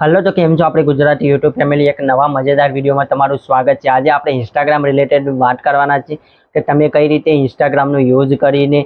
Hello તો કેમ છો આપણે ગુજરાતી યુટ્યુબ ફેમિલી એક નવા મજેદાર વિડીયોમાં તમારું સ્વાગત છે. આજે આપણે ઇન્સ્ટાગ્રામ રિલેટેડ વાત કરવાના છે કે તમે કઈ રીતે ઇન્સ્ટાગ્રામનો યુઝ કરીને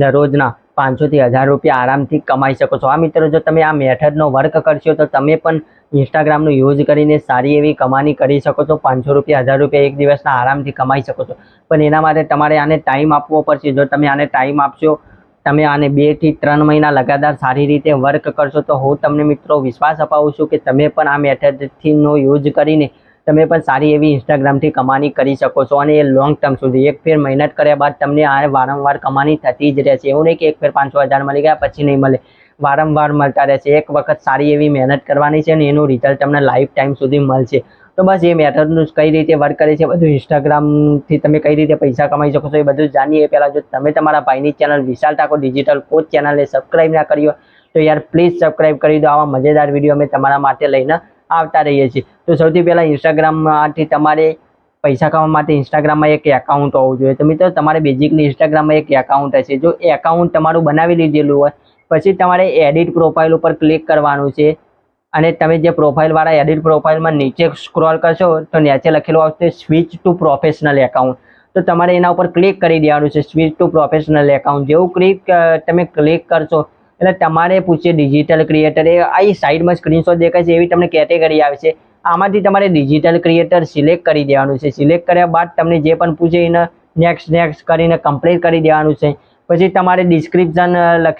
દરરોજના પાંચસોથી હજાર રૂપિયા આરામથી કમાઈ શકો છો. આ મિત્રો, જો તમે આ મેથડનો વર્ક કરશો, તો તમે પણ ઇન્સ્ટાગ્રામનો યુઝ કરીને સારી એવી કમાણી કરી શકો છો. પાંચસો રૂપિયા, હજાર રૂપિયા એક દિવસના આરામથી કમાઈ શકો છો. પણ એના માટે તમારે આને ટાઈમ આપવો પડશે. જો તમે આને ટાઈમ આપશો તમે આને બેથી ત્રણ મહિના લગાતાર સારી રીતે વર્ક કરશો તો હું તમને મિત્રો વિશ્વાસ અપાવું છું કે તમે પણ આ મેથડથી નો યુઝ કરીને તમે પણ સારી એવી ઇન્સ્ટાગ્રામથી કમાણી કરી શકો છો અને એ લોંગ ટર્મ સુધી. એક ફેર મહેનત કર્યા બાદ તમને આ વારંવાર કમાણી થતી જ રહેશે. એવું નહીં કે એક ફેર પાંચસો હજાર મળી ગયા પછી નહીં મળે. વારંવાર મળતા રહેશે. એક વખત સારી એવી મહેનત કરવાની છે અને એનું રિઝલ્ટ તમને લાઈફ ટાઈમ સુધી મળશે. તો બસ એ મેથડનું કઈ રીતે વર્ક કરે છે, બધું ઇન્સ્ટાગ્રામથી તમે કઈ રીતે પૈસા કમાઈ શકો છો એ બધું જાણીએ. પહેલાં જો તમે તમારા ભાઈની channel Vishal Thakor digital coach ચેનલને સબસ્ક્રાઈબ ના કરી તો યાર પ્લીઝ સબસ્ક્રાઈબ કરી દો. આવા મજેદાર વીડિયો અમે તમારા માટે લઈને આવતા રહીએ છીએ. તો સૌથી પહેલાં ઇન્સ્ટાગ્રામમાંથી તમારે પૈસા કમાવા માટે ઇન્સ્ટાગ્રામમાં એક એકાઉન્ટ હોવું જોઈએ. તો મિત્રો, તમારે બેઝિકલી ઇન્સ્ટાગ્રામમાં એક એકાઉન્ટ હશે. જો એકાઉન્ટ તમારું બનાવી લીધેલું હોય, પછી તમારે એડિટ પ્રોફાઇલ ઉપર ક્લિક કરવાનું છે. અને તમે જે પ્રોફાઇલવાળા એડિટ પ્રોફાઇલમાં નીચે સ્ક્રોલ કરશો, તો નીચે લખેલું આવશે સ્વિચ ટુ પ્રોફેશનલ એકાઉન્ટ તો તમારે એના ઉપર ક્લિક કરી દેવાનું છે સ્વિચ ટુ પ્રોફેશનલ એકાઉન્ટ જેવું ક્લિક તમે ક્લિક કરશો, એટલે તમારે પૂછે ડિજિટલ ક્રિએટર એ, આ સાઈડમાં સ્ક્રીનશોટ દેખાય છે એવી તમને કેટેગરી આવે છે. આમાંથી તમારે ડિજિટલ ક્રિએટર સિલેક્ટ કરી દેવાનું છે. સિલેક્ટ કર્યા બાદ તમને જે પણ પૂછે એને નેક્સ્ટ નેક્સ્ટ કરીને કમ્પ્લીટ કરી દેવાનું છે. પછી તમારે ડિસ્ક્રિપ્શન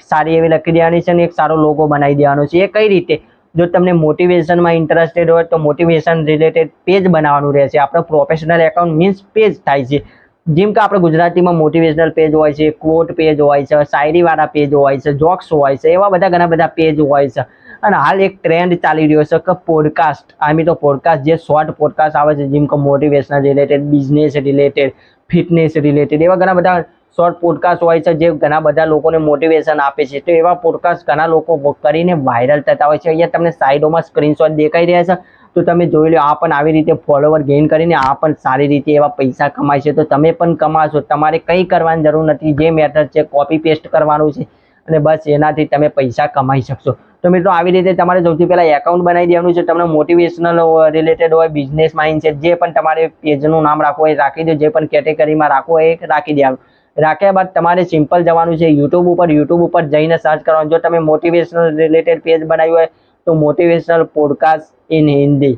સારી એવી લખી દેવાની છે અને એક સારો લોગો બનાવી દેવાનો છે. એ કઈ રીતે? જો તમને મોટિવેશનમાં ઇન્ટરેસ્ટેડ હોય તો મોટિવેશન રિલેટેડ પેજ બનાવવાનું રહેશે. આપણો પ્રોફેશનલ એકાઉન્ટ મીન્સ પેજ થાય છે. જેમ કે આપણે ગુજરાતીમાં મોટિવેશનલ પેજ હોય છે કોટ પેજ હોય છે, શાયરીવાળા પેજ હોય છે જોક્સ હોય છે, એવા બધા ઘણા બધા પેજ હોય છે. અને હાલ એક ટ્રેન્ડ ચાલી રહ્યો છે કે પોડકાસ્ટ આઈ મીન તો પોડકાસ્ટ જે શોર્ટ પોડકાસ્ટ આવે છે, જેમ કે motivational related business related fitness related એવા ઘણા બધા શોર્ટ પોડકાસ્ટ હોય છે, જે ઘણા બધા લોકોને મોટિવેશન આપે છે, તો એવા પોડકાસ્ટ ઘણા લોકો કરીને વાયરલ થતા હોય છે. અહીંયા તમને સાઈડોમાં સ્ક્રીનશોટ દેખાઈ રહ્યા છે. તો તમે જોઈ લો, આ પણ આવી રીતે ફોલોવર ગેઇન કરીને આ પણ સારી રીતે એવા પૈસા કમાય છે. તો તમે પણ કમાશો. તમારે કંઈ કરવાની જરૂર નથી. જે મેટર છે કોપી પેસ્ટ કરવાનું છે અને બસ એનાથી તમે પૈસા કમાઈ શકશો. તો મિત્રો, આવી રીતે તમારે સૌથી પહેલાં એકાઉન્ટ બનાવી દેવાનું છે. તમને મોટિવેશનલ રિલેટેડ હોય બિઝનેસ માઇન્ડ છે જે પણ તમારે પેજનું નામ રાખવું હોય રાખી દો. જે પણ કેટેગરીમાં રાખવું હોય એ રાખી દેવાનું. રાખ્યા બાદ તમારે સિમ્પલ જવાનું છે યુટ્યુબ ઉપર યુટ્યુબ ઉપર જઈને સર્ચ કરવાનું. જો તમે મોટિવેશનલ રિલેટેડ પેજ બનાવ્યું હોય, તો મોટિવેશનલ પોડકાસ્ટ ઇન હિન્દી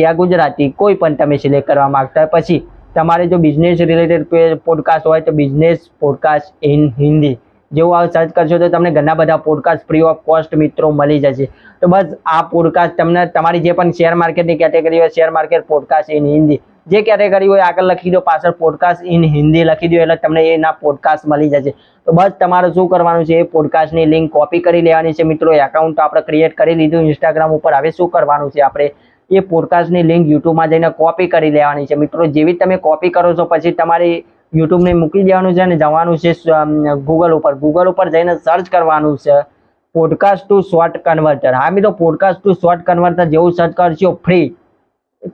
યા ગુજરાતી, કોઈ પણ તમે સિલેક્ટ કરવા માગતા હોય. પછી તમારે જો બિઝનેસ રિલેટેડ પોડકાસ્ટ હોય, તો બિઝનેસ પોડકાસ્ટ ઇન હિન્દી જેવું આ સર્ચ કરશો તો તમને ઘણા બધા પોડકાસ્ટ ફ્રી ઓફ કોસ્ટ મિત્રો મળી જશે. તો બસ આ પોડકાસ્ટ તમને, તમારી જે પણ શેર માર્કેટની કેટેગરી હોય share market podcast in Hindi જે કેટેગરી હોય, આગળ લખી દો, પાછળ પોડકાસ્ટ ઇન હિન્દી લખી દો, એટલે તમને એના પોડકાસ્ટ મળી જશે. તો બસ તમારે શું કરવાનું છે, એ પોડકાસ્ટની લિંક કોપી કરી લેવાની છે મિત્રો. એકાઉન્ટ આપણે ક્રિએટ કરી લીધું ઇન્સ્ટાગ્રામ ઉપર. હવે શું કરવાનું છે આપણે? એ પોડકાસ્ટની લિંક યુટ્યુબમાં જઈને કોપી કરી લેવાની છે. મિત્રો, જેવી તમે કોપી કરો છો, પછી તમારે યુટ્યુબને મૂકી દેવાનું છે અને જવાનું છે ગૂગલ ઉપર. ગૂગલ ઉપર જઈને સર્ચ કરવાનું છે. પોડકાસ્ટ ટુ શોર્ટ કન્વર્ટર હા મિત્રો પોડકાસ્ટ ટુ શોર્ટ કન્વર્ટર જેવું સર્ચ કરશો ફ્રી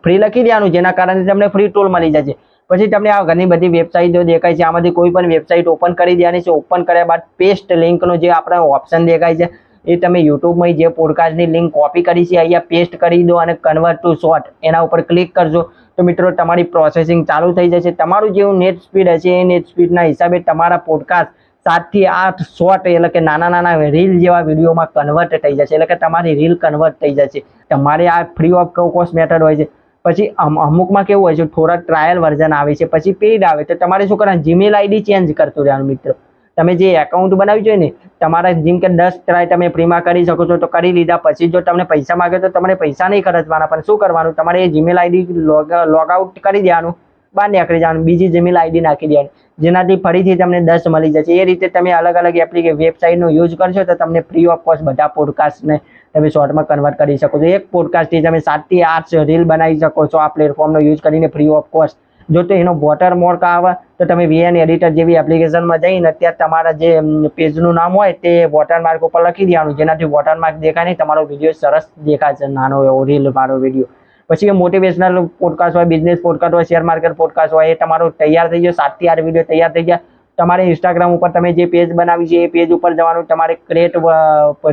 ફ્રી લખી દેવાનું, જેના કારણે તમને ફ્રી ટોલ મળી જશે. પછી તમને આ ઘણી બધી વેબસાઇટો દેખાય છે. આમાંથી કોઈ પણ વેબસાઇટ ઓપન કરી દેવાની છે. ઓપન કર્યા બાદ પેસ્ટ લિંકનો જે આપણે ઓપ્શન દેખાય છે, એ તમે યુટ્યુબમાં જે પોડકાસ્ટની લિંક કોપી કરી છે, અહીંયા પેસ્ટ કરી દો અને કન્વર્ટ ટુ શોર્ટ એના ઉપર ક્લિક કરજો. તો મિત્રો, તમારી પ્રોસેસિંગ ચાલુ થઈ જશે. તમારું જેવું નેટ સ્પીડ હશે, એ નેટ સ્પીડના હિસાબે તમારા પોડકાસ્ટ સાતથી આઠ શોર્ટ એટલે કે નાના નાના રીલ જેવા વિડીયોમાં કન્વર્ટ થઈ જશે. એટલે કે તમારી રીલ કન્વર્ટ થઈ જશે. તમારે આ ફ્રી ઓફ કોસ્ટ મેથડ હોય છે. પછી અમુકમાં કેવું હોય છે, થોડા ટ્રાયલ વર્ઝન આવે છે, પછી પેઇડ આવે. તો તમારે શું કરવાનું? જીમેલ આઈડી ચેન્જ કરતું રહેવાનું મિત્રો. તમે જે એકાઉન્ટ બનાવ્યું છે ને, તમારા જેમ કે દસ ટ્રાય તમે ફ્રીમાં કરી શકો છો, તો કરી લીધા. પછી જો તમને પૈસા માગે તો તમારે પૈસા નહીં ખર્ચવાના. પણ શું કરવાનું? તમારે એ જીમેલ આઈડી લોગ આઉટ કરી દેવાનું. બહાર નીકળી જવાનું, બીજી જીમેલ આઈડી નાખી દેવાની. જેનાથી ફરીથી તમને દસ મળી જશે. એ રીતે તમે અલગ અલગ એપ્લિકે વેબસાઇટનો યુઝ કરશો તો તમને ફ્રી ઓફ કોસ્ટ બધા પોડકાસ્ટને તમે શોર્ટમાં કન્વર્ટ કરી શકો છો. એક પોડકાસ્ટથી તમે સાતથી આઠ રીલ બનાવી શકો છો આ પ્લેટફોર્મનો યુઝ કરીને ફ્રી ઓફ કોસ્ટ જો તો એનો વોટર મોર્ક આવે તો તમે વીએન એડિટર જેવી એપ્લિકેશનમાં જઈને અત્યારે તમારા જે પેજનું નામ હોય તે વોટરમાર્ક ઉપર લખી દેવાનું. જેનાથી વોટરમાર્ક દેખાય નહીં, તમારો વીડિયો સરસ દેખાશે. નાનો એવો રીલ મારો વીડિયો પછી એ મોટિવેશનલ પોડકાસ્ટ હોય બિઝનેસ પોડકાસ્ટ હોય શેર માર્કેટ પોડકાસ્ટ હોય, એ તમારો તૈયાર થઈ ગયો સાતથી આઠ વીડિયો તૈયાર થઈ ગયા. તમારે ઇન્સ્ટાગ્રામ ઉપર તમે જે પેજ બનાવી છે, એ પેજ ઉપર જવાનું, તમારે ક્રિએટ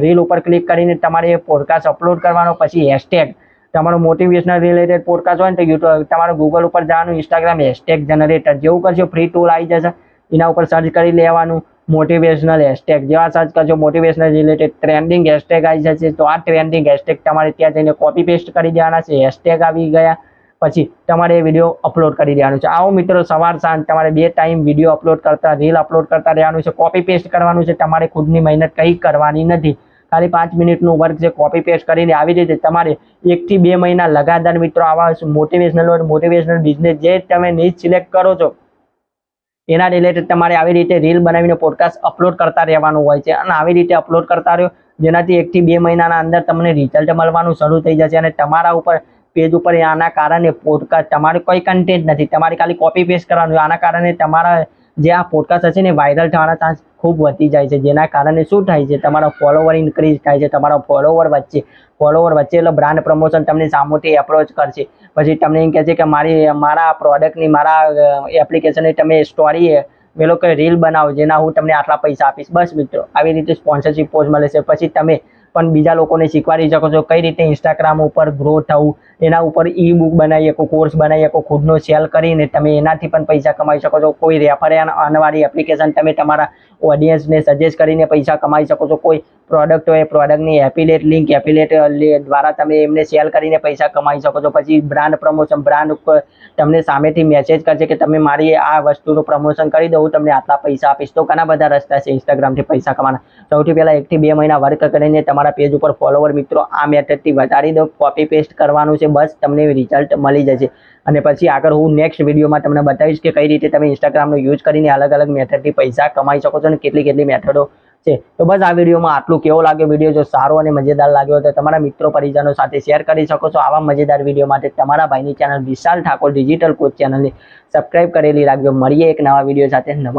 રીલ ઉપર ક્લિક કરીને તમારે એ પોડકાસ્ટ અપલોડ કરવાનો, પછી હેશટેગ તમારો મોટિવેશનલ રિલેટેડ પોડકાસ્ટ હોય ને, તો યુટ્યુબ તમારે ગૂગલ ઉપર જવાનું ઇન્સ્ટાગ્રામ હેશટેગ જનરેટર જેવું કરશો ફ્રી ટૂલ આવી જશે. એના ઉપર સર્ચ કરી લેવાનું. મોટિવેશનલ હેશટેગ જેવા સર્ચ કરશો મોટિવેશનલ રિલેટેડ ટ્રેન્ડિંગ હેશટેગ આવી જશે. તો આ ટ્રેન્ડિંગ હેશટેગ તમારે ત્યાં જઈને કોપી પેસ્ટ કરી દેવાના છે. હેશટેગ આવી ગયા. પછી તમારે એ વીડિયો અપલોડ કરી દેવાનું છે. આવો મિત્રો, સવાર સાંજ તમારે બે ટાઈમ વીડિયો અપલોડ કરતા રીલ અપલોડ કરતા રહેવાનું છે. કોપી પેસ્ટ કરવાનું છે. તમારે ખુદની મહેનત કંઈ કરવાની નથી. ખાલી પાંચ મિનિટનું વર્ક છે. કોપી પેસ્ટ કરીને આવી રીતે તમારે એકથી બે મહિના લગાતાર મિત્રો આવા મોટિવેશનલ મોટિવેશનલ બિઝનેસ જે તમે નીચ સિલેક્ટ કરો છો એના રિલેટેડ તમારે આવી રીતે રીલ બનાવીને પોડકાસ્ટ અપલોડ કરતા રહેવાનું હોય છે. અને આવી રીતે અપલોડ કરતા રહ્યો, જેનાથી એકથી બે મહિનાના અંદર તમને રિઝલ્ટ મળવાનું શરૂ થઈ જશે અને તમારા ઉપર પેજ ઉપર આના કારણે પોડકાસ્ટ તમારે કોઈ કન્ટેન્ટ નથી. તમારે ખાલી કોપી પેસ્ટ કરવાનું આના કારણે તમારા જે આ પોડકાસ્ટ હશે ને વાયરલ થવાના ચાન્સ ખૂબ વધી જાય છે. જેના કારણે શું થાય છે? તમારો ફોલોવર ઇન્ક્રીઝ થાય છે. તમારા ફોલોવર વચ્ચે ફોલોવર વચ્ચે એટલે બ્રાન્ડ પ્રમોશન તમને સામુથી એપ્રોચ કરશે. પછી તમને એમ કહે છે કે મારી, મારા પ્રોડક્ટની મારા એપ્લિકેશનની તમે સ્ટોરી પેલો લોકો રીલ બનાવો, જેના હું તમને આટલા પૈસા આપીશ. બસ મિત્રો, આવી રીતે સ્પોન્સરશિપ પોસ્ટ મળે છે. પછી તમે પણ બીજા લોકોને શીખવાડી શકો છો કઈ રીતે ઇન્સ્ટાગ્રામ ઉપર ગ્રો થવું, એના ઉપર ઈ બુક બનાવી શકો કોર્સ બનાવી શકો, ખુદનો સેલ કરીને તમે એનાથી પણ પૈસા કમાઈ શકો છો. કોઈ રેફર આનવાળી એપ્લિકેશન તમે તમારા ઓડિયન્સને સજેસ્ટ કરીને પૈસા કમાઈ શકો છો. કોઈ પ્રોડક્ટ હોય પ્રોડક્ટની એફિલેટ લિંક એફિલેટ દ્વારા તમે એમને સેલ કરીને પૈસા કમાઈ શકો છો. પછી બ્રાન્ડ પ્રમોશન બ્રાન્ડ ઉપર તમને સામેથી મેસેજ કરશે કે તમે મારી આ વસ્તુનું પ્રમોશન કરી દઉં, તમને આટલા પૈસા આપીશ. તો ઘણા બધા રસ્તા છે ઇન્સ્ટાગ્રામથી પૈસા કમાવાના. સૌથી પહેલાં એકથી બે મહિના વર્ક કરીને તમારા પેજ ઉપર ફોલોવર મિત્રો આ મેથડથી વધારી દો. કોપી પેસ્ટ કરવાનું છે, બસ તમને રિઝલ્ટ મળી જશે. અને પછી આગળ હું નેક્સ્ટ વિડીયોમાં તમને બતાવીશ કે કઈ રીતે તમે ઇન્સ્ટાગ્રામનો યુઝ કરીને અલગ અલગ મેથડથી પૈસા કમાઈ શકો છો અને કેટલી કેટલી મેથડો છે. તો બસ આ વિડીયોમાં આટલું. કેવો લાગ્યો વીડિયો જો સારો અને મજેદાર લાગ્યો તો તમારા મિત્રો પરિજનો સાથે શેર કરી શકો છો. આવા મજેદાર વીડિયો માટે તમારા ભાઈની channel Vishal Thakor digital coach ચેનલને સબસ્ક્રાઇબ કરેલી રાખજો. મળીએ એક નવા વીડિયો સાથે. નવા